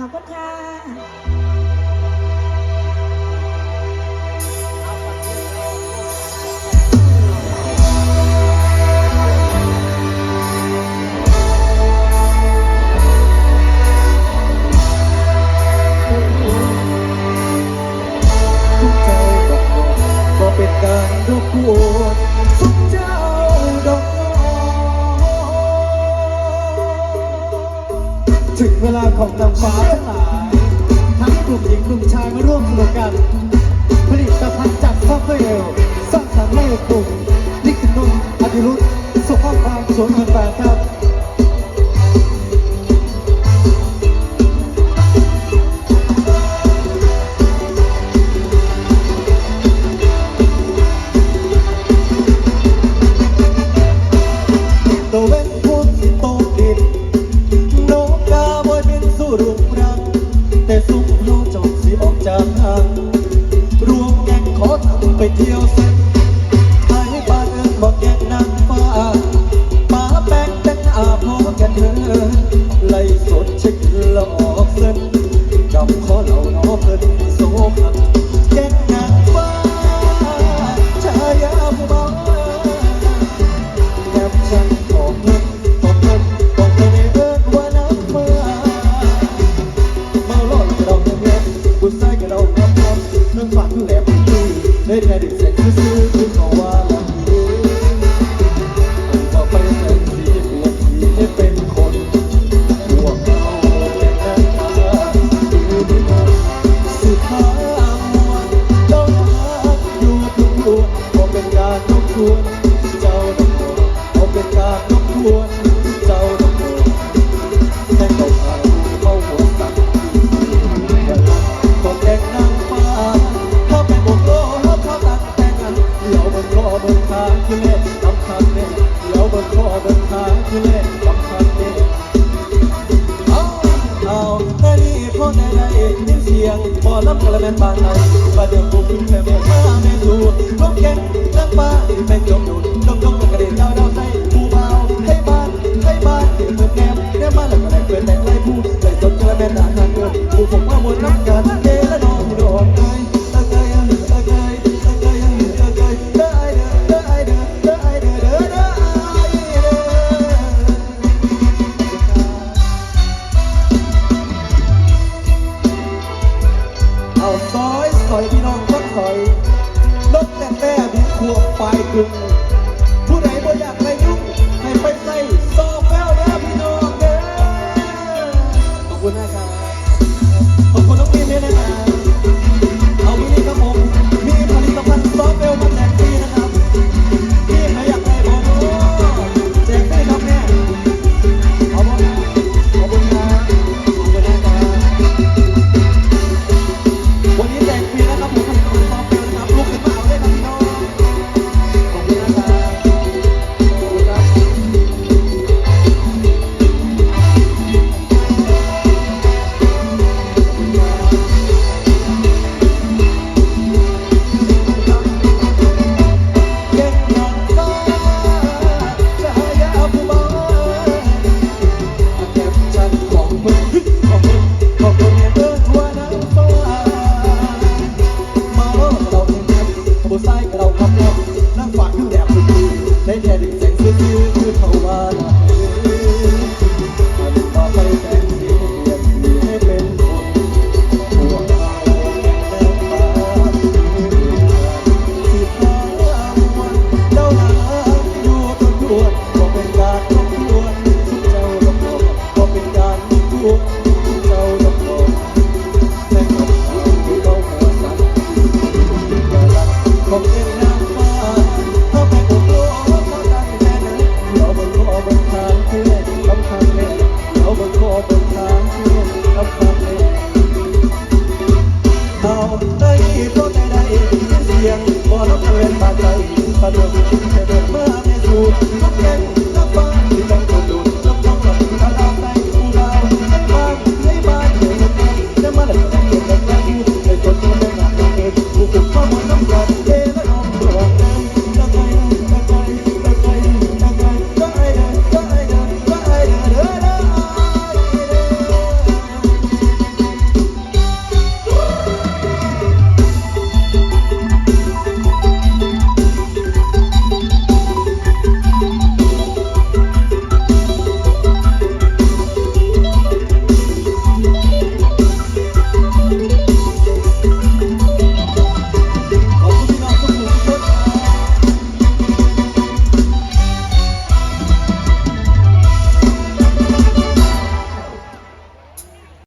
ขอบคุณค่ะทุกเจ้าดอกก็เป็นการรบกว ไปเที่ยวเส้น เธอไล่สดเช็คหลอกเส้นกับขอเหล่าน้อเพิ่นโซขันแก๊งนางฟ้าชายาผู้บ่าแคปชั่นของเพิ่นของเพิ่นของเพิ่นให้เอิ้นว่าน้ำฟ้าเมาหลอนกระเราเงียบบุญใสกระเราเงียบเรื่องฝันแหลมคือได้แค่ดิเสร็จคือซื้อคือขาว่ ยินเสียงบอลกระเมนบานไหนบาดเดี๋ยวผมแค่เมื่อมาไม่รู้ลมแก่งน้ำฟ้าเป็นจมอยู่จมจม ประดุจประดุจเมื่อไม่สู